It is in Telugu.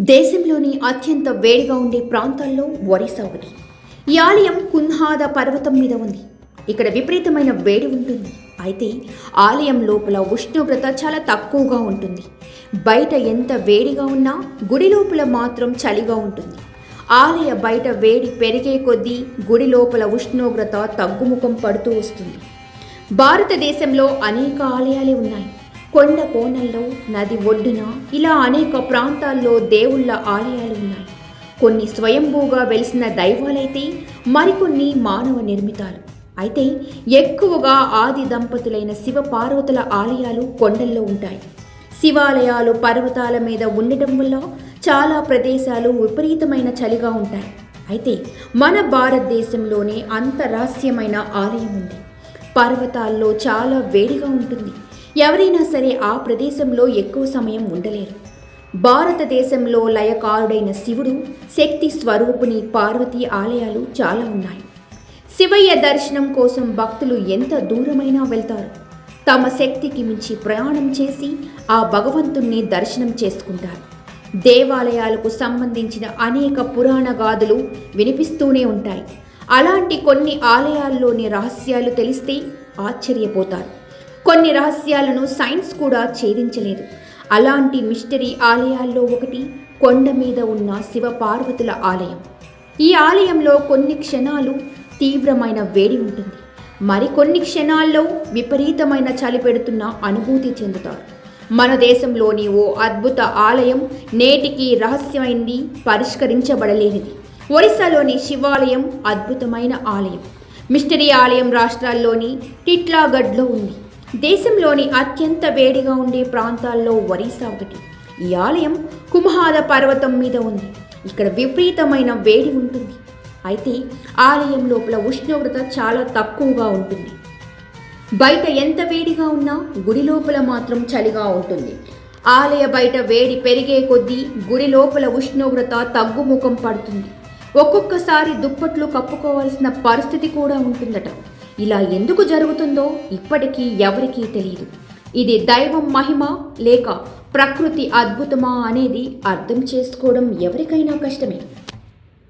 దేశంలోని అత్యంత వేడిగా ఉండే ప్రాంతాల్లో ఒరిస్సా ఒకటి ఈ ఆలయం కున్హాద పర్వతం మీద ఉంది. ఇక్కడ విపరీతమైన వేడి ఉంటుంది. అయితే ఆలయం లోపల ఉష్ణోగ్రత చాలా తక్కువగా ఉంటుంది. బయట ఎంత వేడిగా ఉన్నా గుడి లోపల మాత్రం చలిగా ఉంటుంది. ఆలయ బయట వేడి పెరిగే కొద్దీ గుడి లోపల ఉష్ణోగ్రత తగ్గుముఖం పడుతూ వస్తుంది. భారతదేశంలో అనేక ఆలయాలే ఉన్నాయి. కొండ కోణంలో నది ఒడ్డున ఇలా అనేక ప్రాంతాల్లో దేవుళ్ళ ఆలయాలు ఉన్నాయి. కొన్ని స్వయంభూగా వెలిసిన దైవాలైతే మరికొన్ని మానవ నిర్మితాలు. అయితే ఎక్కువగా ఆది దంపతులైన శివ పార్వతుల ఆలయాలు కొండల్లో ఉంటాయి. శివాలయాలు పర్వతాల మీద ఉండటం వల్ల చాలా ప్రదేశాలు విపరీతమైన చలిగా ఉంటాయి. అయితే మన భారతదేశంలోనే అంత రహస్యమైన ఆలయం ఉంది. పర్వతాల్లో చాలా వేడిగా ఉంటుంది. ఎవరైనా సరే ఆ ప్రదేశంలో ఎక్కువ సమయం ఉండలేరు. భారతదేశంలో లయకారుడైన శివుడు శక్తి స్వరూపుని పార్వతి ఆలయాలు చాలా ఉన్నాయి. శివయ్య దర్శనం కోసం భక్తులు ఎంత దూరమైనా వెళ్తారు. తమ శక్తికి మించి ప్రయాణం చేసి ఆ భగవంతుణ్ణి దర్శనం చేసుకుంటారు. దేవాలయాలకు సంబంధించిన అనేక పురాణ గాథలు వినిపిస్తూనే ఉంటాయి. అలాంటి కొన్ని ఆలయాల్లోని రహస్యాలు తెలిస్తే ఆశ్చర్యపోతారు. కొన్ని రహస్యాలను సైన్స్ కూడా ఛేదించలేదు. అలాంటి మిస్టరీ ఆలయాల్లో ఒకటి కొండ మీద ఉన్న శివ పార్వతుల ఆలయం. ఈ ఆలయంలో కొన్ని క్షణాలు తీవ్రమైన వేడి ఉంటుంది. మరికొన్ని క్షణాల్లో విపరీతమైన చలి పెడుతున్న అనుభూతి చెందుతారు. మన దేశంలోని ఓ అద్భుత ఆలయం నేటికి రహస్యమైంది పరిష్కరించబడలేనిది. ఒరిస్సాలోని శివాలయం అద్భుతమైన ఆలయం. మిస్టరీ ఆలయం రాష్ట్రాల్లోని టిట్లాగఢ్లో ఉంది. దేశంలోని అత్యంత వేడిగా ఉండే ప్రాంతాల్లో ఒరిస్సా ఒకటి. ఈ ఆలయం కుమహాద పర్వతం మీద ఉంది. ఇక్కడ విపరీతమైన వేడి ఉంటుంది. అయితే ఆలయం లోపల ఉష్ణోగ్రత చాలా తక్కువగా ఉంటుంది. బయట ఎంత వేడిగా ఉన్నా గుడి లోపల మాత్రం చలిగా ఉంటుంది. ఆలయ బయట వేడి పెరిగే కొద్దీ గుడి లోపల ఉష్ణోగ్రత తగ్గుముఖం పడుతుంది. ఒక్కొక్కసారి దుప్పట్లు కప్పుకోవాల్సిన పరిస్థితి కూడా ఉంటుందట. ఇలా ఎందుకు జరుగుతుందో ఇప్పటికీ ఎవరికీ తెలియదు ఇది దైవం మహిమ లేక ప్రకృతి అద్భుతమా అనేది అర్థం చేసుకోవడం ఎవరికైనా కష్టమే.